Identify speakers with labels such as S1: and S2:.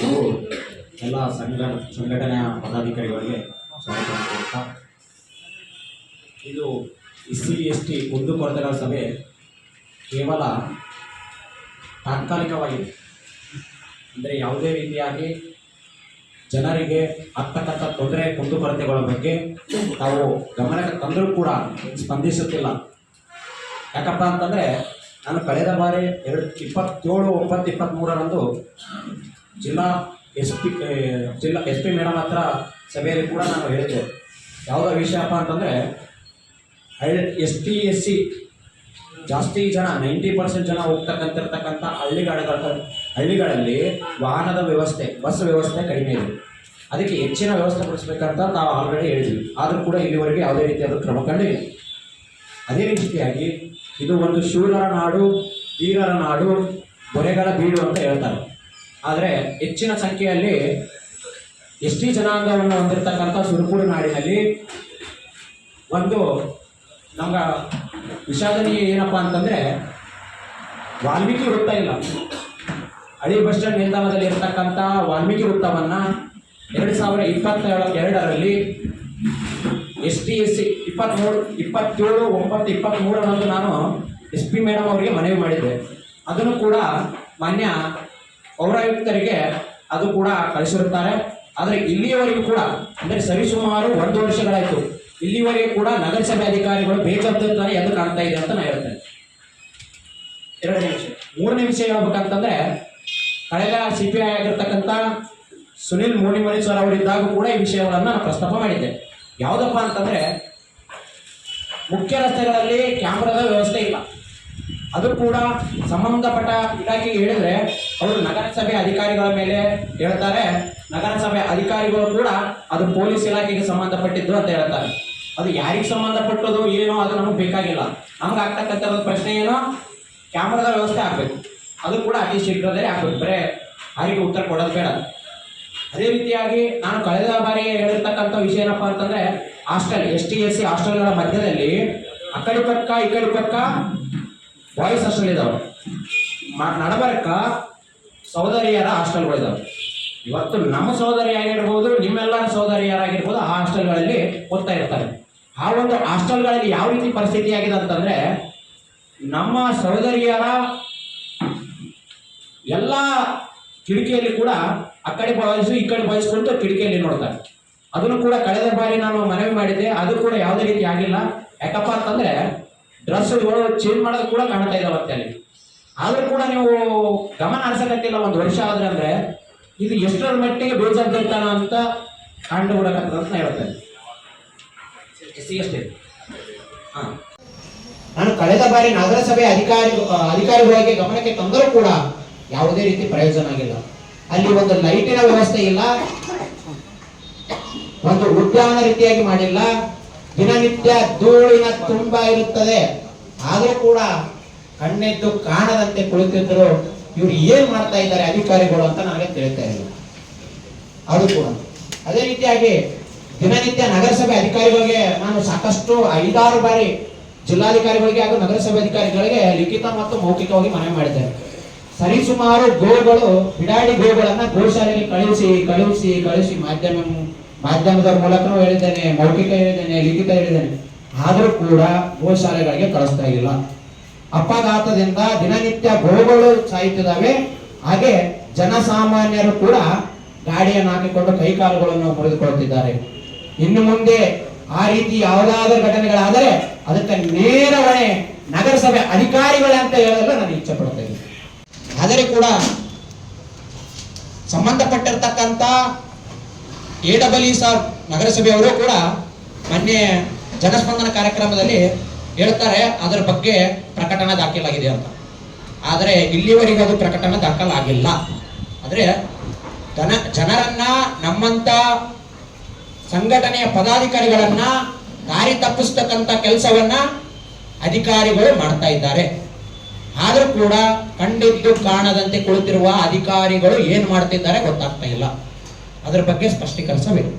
S1: ಹಾಗೂ ಎಲ್ಲ ಸಂಘ, ಸಂಘಟನೆಯ ಪದಾಧಿಕಾರಿಗಳಿಗೆ ಸ್ವಾಗತ ಇದು ಎಸ್ ಸಿ ಎಸ್ ಟಿ ಕುಂದು ಕೊರತೆಗಳ ಸಭೆ ಕೇವಲ ತಾತ್ಕಾಲಿಕವಾಗಿದೆ. ಅಂದರೆ ಯಾವುದೇ ರೀತಿಯಾಗಿ ಜನರಿಗೆ ಆಗ್ತಕ್ಕಂಥ ತೊಂದರೆ ಕುಂದುಕೊರತೆಗಳ ಬಗ್ಗೆ ತಾವು ಗಮನಕ್ಕೆ ತಂದರೂ ಕೂಡ ಸ್ಪಂದಿಸುತ್ತಿಲ್ಲ. ಯಾಕಪ್ಪ ಅಂತಂದರೆ ನಾನು ಕಳೆದ ಬಾರಿ ಎರಡು, ಇಪ್ಪತ್ತೇಳು, ಒಂಬತ್ತು ಇಪ್ಪತ್ತ್ಮೂರರಂದು ಜಿಲ್ಲಾ ಎಸ್ ಪಿ ಜಿಲ್ಲಾ ಎಸ್ ಪಿ ಮೇಡಮ್ ಹತ್ರ ಸಭೆಯಲ್ಲಿ ಕೂಡ ನಾನು ಹೇಳಿದ್ದೆ. ಯಾವುದೋ ವಿಷಯಪ್ಪ ಅಂತಂದರೆ ಎಸ್ ಟಿ ಎಸ್ ಸಿ ಜಾಸ್ತಿ ಜನ, ನೈಂಟಿ ಪರ್ಸೆಂಟ್ ಜನ ಹೋಗ್ತಕ್ಕಂತಿರ್ತಕ್ಕಂಥ ಹಳ್ಳಿಗಾಡುಗಳ, ಹಳ್ಳಿಗಳಲ್ಲಿ ವಾಹನದ ವ್ಯವಸ್ಥೆ, ಬಸ್ ವ್ಯವಸ್ಥೆ ಕಡಿಮೆ ಇದೆ. ಅದಕ್ಕೆ ಹೆಚ್ಚಿನ ವ್ಯವಸ್ಥೆ ಪಡಿಸ್ಬೇಕಂತ ನಾವು ಆಲ್ರೆಡಿ ಹೇಳಿದ್ವಿ. ಆದರೂ ಕೂಡ ಇಲ್ಲಿವರೆಗೆ ಯಾವುದೇ ರೀತಿಯಾದ ಕ್ರಮ ಕಂಡಿಲ್ಲ. ಅದೇ ರೀತಿಯಾಗಿ ಇದು ಒಂದು ಶೂರರ ನಾಡು ವೀರರ ನಾಡು ದೊರೆಗಳ ಬೀಡು ಅಂತ ಹೇಳ್ತಾರೆ. ಆದರೆ ಹೆಚ್ಚಿನ ಸಂಖ್ಯೆಯಲ್ಲಿ ಎಸ್ ಟಿ ಜನಾಂಗವನ್ನು ಹೊಂದಿರತಕ್ಕಂಥ ಸುರುಪುರು ನಾಡಿನಲ್ಲಿ ಒಂದು ನಮ್ಗೆ ವಿಷಾದನೀಯ ಏನಪ್ಪ ಅಂತಂದರೆ ವಾಲ್ಮೀಕಿ ವೃತ್ತ ಇಲ್ಲ. ಹಳಿ ಬಸ್ ಸ್ಟ್ಯಾಂಡ್ ನಿಲ್ದಾಣದಲ್ಲಿ ಇರತಕ್ಕಂಥ ವಾಲ್ಮೀಕಿ ವೃತ್ತವನ್ನು ಎರಡು ಸಾವಿರ ಇಪ್ಪತ್ತೇಳು ಎರಡರಲ್ಲಿ ಎಸ್ ಟಿ ಎಸ್ ಸಿ ಇಪ್ಪತ್ತ್ಮೂರು ಇಪ್ಪತ್ತೇಳು, ಒಂಬತ್ತು ಇಪ್ಪತ್ತ್ಮೂರರಂದು ನಾನು ಎಸ್ ಪಿ ಮೇಡಮ್ ಅವರಿಗೆ ಮನವಿ ಮಾಡಿದ್ದೆ. ಅದನ್ನು ಕೂಡ ಮಾನ್ಯ ಪೌರಾಯುಕ್ತರಿಗೆ ಅದು ಕೂಡ ಕಳಿಸಿರುತ್ತಾರೆ. ಆದರೆ ಇಲ್ಲಿಯವರೆಗೂ ಕೂಡ, ಅಂದರೆ ಸರಿಸುಮಾರು ಒಂದು ವರ್ಷಗಳಾಯಿತು, ಇಲ್ಲಿವರೆಗೂ ಕೂಡ ನಗರಸಭೆ ಅಧಿಕಾರಿಗಳು ಬೇಜವಾಬ್ದಾರಿ ಎಂದು ಕಾಣ್ತಾ ಇದೆ ಅಂತ ನಾನು ಹೇಳ್ತೇನೆ. ಎರಡನೇ ವಿಷಯ. ಮೂರನೇ ವಿಷಯ ಹೇಳ್ಬೇಕಂತಂದ್ರೆ, ಕಳೆದ ಸಿ ಪಿ ಐ ಆಗಿರ್ತಕ್ಕಂಥ ಸುನಿಲ್ ಮೋನಿಮನಿ ಸರ್ ಅವರಿದ್ದಾಗ ಕೂಡ ಈ ವಿಷಯಗಳನ್ನು ನಾನು ಪ್ರಸ್ತಾಪ ಮಾಡಿದ್ದೆ. ಯಾವುದಪ್ಪ ಅಂತಂದ್ರೆ, ಮುಖ್ಯ ರಸ್ತೆಗಳಲ್ಲಿ ಕ್ಯಾಮ್ರಾದ ವ್ಯವಸ್ಥೆ ಇಲ್ಲ. ಅದು ಕೂಡ ಸಂಬಂಧಪಟ್ಟ ಇಲಾಖೆಗೆ ಹೇಳಿದ್ರೆ ಅವರು ನಗರಸಭೆ ಅಧಿಕಾರಿಗಳ ಮೇಲೆ ಹೇಳ್ತಾರೆ, ನಗರಸಭೆ ಅಧಿಕಾರಿಗಳು ಕೂಡ ಅದು ಪೊಲೀಸ್ ಇಲಾಖೆಗೆ ಸಂಬಂಧಪಟ್ಟಿದ್ದು ಅಂತ ಹೇಳ್ತಾರೆ. ಅದು ಯಾರಿಗೆ ಸಂಬಂಧಪಟ್ಟದು ಏನೋ, ಅದು ನಮಗೆ ಬೇಕಾಗಿಲ್ಲ. ನಮ್ಗೆ ಆಗ್ತಕ್ಕಂಥ ಪ್ರಶ್ನೆ ಏನೋ, ಕ್ಯಾಮ್ರಾದ ವ್ಯವಸ್ಥೆ ಆಗಬೇಕು. ಅದು ಕೂಡ ಅತಿ ಶೀಘ್ರದಲ್ಲೇ ಆಗಬೇಕು. ಬರೇ ಯಾರಿಗೂ ಉತ್ತರ ಕೊಡೋದು ಬೇಡ. ಅದೇ ರೀತಿಯಾಗಿ ನಾನು ಕಳೆದ ಬಾರಿ ಹೇಳಿರ್ತಕ್ಕಂಥ ವಿಷಯ ಏನಪ್ಪ ಅಂತಂದ್ರೆ, hostel, S T S C ಹಾಸ್ಟೆಲ್ಗಳ ಮಧ್ಯದಲ್ಲಿ ಅಕ್ಕಡಿ ಪಕ್ಕ ಈ ಕಡೆ ಪಕ್ಕ ಬಾಯ್ಸ್ ಹಾಸ್ಟೆಲ್ ಇದಾವೆ. ಮ- ನಡಬರ್ಕ ಸಹೋದರಿಯರ ಹಾಸ್ಟೆಲ್ಗಳಿದ್ದಾವೆ ಇವತ್ತು ನಮ್ಮ ಸಹೋದರಿ ಆಗಿರ್ಬೋದು ನಿಮ್ಮೆಲ್ಲರ ಸಹೋದರಿಯರಾಗಿರ್ಬೋದು, ಆ ಹಾಸ್ಟೆಲ್ಗಳಲ್ಲಿ ಓದ್ತಾ ಇರ್ತಾರೆ. ಆ ಒಂದು ಹಾಸ್ಟೆಲ್ಗಳಲ್ಲಿ ಯಾವ ರೀತಿ ಪರಿಸ್ಥಿತಿ ಆಗಿದೆ ಅಂತಂದ್ರೆ, ನಮ್ಮ ಸಹೋದರಿಯರ ಎಲ್ಲ ಕಿಟಕಿಯಲ್ಲಿ ಕೂಡ ಆ ಕಡೆ ಬಯಸು, ಈ ಕಡೆ ಬಯಸ್ಕೊಂಡು ಕಿಟಕಿಯಲ್ಲಿ ನೋಡ್ತಾರೆ. ಅದನ್ನು ಕೂಡ ಕಳೆದ ಬಾರಿ ನಾನು ಮನವಿ ಮಾಡಿದ್ದೆ, ಅದು ಕೂಡ ಯಾವುದೇ ರೀತಿ ಆಗಿಲ್ಲ. ಯಾಕಪ್ಪ ಅಂತಂದ್ರೆ ಡ್ರೆಸ್ಗಳು ಚೇಂಜ್ ಮಾಡೋದು ಕೂಡ ಕಾಣ್ತಾ ಇದಾವತ್ತೆ ಅಲ್ಲಿ. ಆದ್ರೂ ಕೂಡ ನೀವು ಗಮನ ಹರಿಸಕತ್ತಿಲ್ಲ ಒಂದು ವರ್ಷ ಆದ್ರೆ ಅಂದ್ರೆ ಇದು ಎಷ್ಟರ ಮಟ್ಟಿಗೆ ಬೇಜಾರ್ದಿರ್ತಾನ ಅಂತ ಕಂಡು ಬಿಡಕತ್ತದ ಅಂತ ಹೇಳ್ತೇನೆ. ನಾನು ಕಳೆದ ಬಾರಿ ನಗರಸಭೆ ಅಧಿಕಾರಿ ಅಧಿಕಾರಿಗಳಿಗೆ ಗಮನಕ್ಕೆ ತಂದರೂ ಕೂಡ ಯಾವುದೇ ರೀತಿ ಪ್ರಯೋಜನ ಆಗಿಲ್ಲ. ಅಲ್ಲಿ ಒಂದು ಲೈಟಿನ ವ್ಯವಸ್ಥೆ ಇಲ್ಲ. ಒಂದು ಉದ್ಯಾನ ರೀತಿಯಾಗಿ ಮಾಡಿಲ್ಲ. ದಿನನಿತ್ಯ ಧೂಳಿನ ತುಂಬ ಇರುತ್ತದೆ. ಆದರೂ ಕೂಡ ಕಣ್ಣೆದ್ದು ಕಾಣದಂತೆ ಕುಳಿತಿದ್ರು ಇವ್ರು ಏನ್ ಮಾಡ್ತಾ ಇದ್ದಾರೆ ಅಧಿಕಾರಿಗಳು ಅಂತ ನನಗೆ ತಿಳಿತಾ ಇಲ್ಲ ಅದು ಕೂಡ. ಅದೇ ರೀತಿಯಾಗಿ ದಿನನಿತ್ಯ ನಗರಸಭೆ ಅಧಿಕಾರಿಗಳಿಗೆ ನಾನು ಸಾಕಷ್ಟು ಐದಾರು ಬಾರಿ ಜಿಲ್ಲಾಧಿಕಾರಿಗಳಿಗೆ ಹಾಗೂ ನಗರಸಭೆ ಅಧಿಕಾರಿಗಳಿಗೆ ಲಿಖಿತ ಮತ್ತು ಮೌಖಿಕವಾಗಿ ಮನವಿ ಮಾಡಿದ್ದೇನೆ. ಸರಿಸುಮಾರು ಗೋಗಳು, ಬಿಡಾಡಿ ಗೋಗಳನ್ನ ಗೋಶಾಲೆಗೆ ಕಳುಹಿಸಿ ಕಳುಹಿಸಿ ಕಳುಹಿಸಿ ಮಾಧ್ಯಮ ಮಾಧ್ಯಮದ ಮೂಲಕನೂ ಹೇಳಿದ್ದೇನೆ, ಮೌಖಿಕ ಹೇಳಿದ್ದೇನೆ, ಲಿಖಿತ ಹೇಳಿದ್ದೇನೆ. ಆದರೂ ಕೂಡ ಗೋಶಾಲೆಗಳಿಗೆ ಕಳಿಸ್ತಾ ಇಲ್ಲ. ಅಪಘಾತದಿಂದ ದಿನನಿತ್ಯ ಗೋಗಳು ಸಾಯುತ್ತಿದ್ದಾವೆ. ಹಾಗೆ ಜನಸಾಮಾನ್ಯರು ಕೂಡ ಗಾಡಿಯನ್ನು ಹಾಕಿಕೊಂಡು ಕೈಕಾಲುಗಳನ್ನು ಮುರಿದುಕೊಳ್ಳುತ್ತಿದ್ದಾರೆ. ಇನ್ನು ಮುಂದೆ ಆ ರೀತಿ ಯಾವುದಾದ್ರೂ ಘಟನೆಗಳಾದರೆ ಅದಕ್ಕೆ ನೇರ ಹೊಣೆ ನಗರಸಭೆ ಅಧಿಕಾರಿಗಳೇ ಅಂತ ಹೇಳಲು ನಾನು ಇಚ್ಛೆ ಪಡ್ತೇನೆ ಆದರೆ ಕೂಡ ಸಂಬಂಧಪಟ್ಟಿರ್ತಕ್ಕಂಥ ಎ ಡಬಲ್ ಸರ್ ನಗರಸಭೆಯವರು ಕೂಡ ಮೊನ್ನೆ ಜನಸ್ಪಂದನ ಕಾರ್ಯಕ್ರಮದಲ್ಲಿ ಹೇಳ್ತಾರೆ, ಅದರ ಬಗ್ಗೆ ಪ್ರಕಟಣೆ ದಾಖಲಾಗಿದೆ ಅಂತ. ಆದರೆ ಇಲ್ಲಿವರೆಗೆ ಅದು ಪ್ರಕಟಣೆ ದಾಖಲಾಗಿಲ್ಲ. ಆದರೆ ಜನ, ಜನರನ್ನ ನಮ್ಮಂತ ಸಂಘಟನೆಯ ಪದಾಧಿಕಾರಿಗಳನ್ನ ದಾರಿ ತಪ್ಪಿಸ್ತಕ್ಕಂಥ ಕೆಲಸವನ್ನ ಅಧಿಕಾರಿಗಳು ಮಾಡ್ತಾ ಇದ್ದಾರೆ. ಆದರೂ ಕೂಡ ಕಂಡಿದ್ದು ಕಾಣದಂತೆ ಕುಳಿತಿರುವ ಅಧಿಕಾರಿಗಳು ಏನು ಮಾಡ್ತಿದ್ದಾರೆ ಗೊತ್ತಾಗ್ತಾ ಇಲ್ಲ. ಅದ್ರ ಬಗ್ಗೆ ಸ್ಪಷ್ಟೀಕರಿಸಬೇಕು.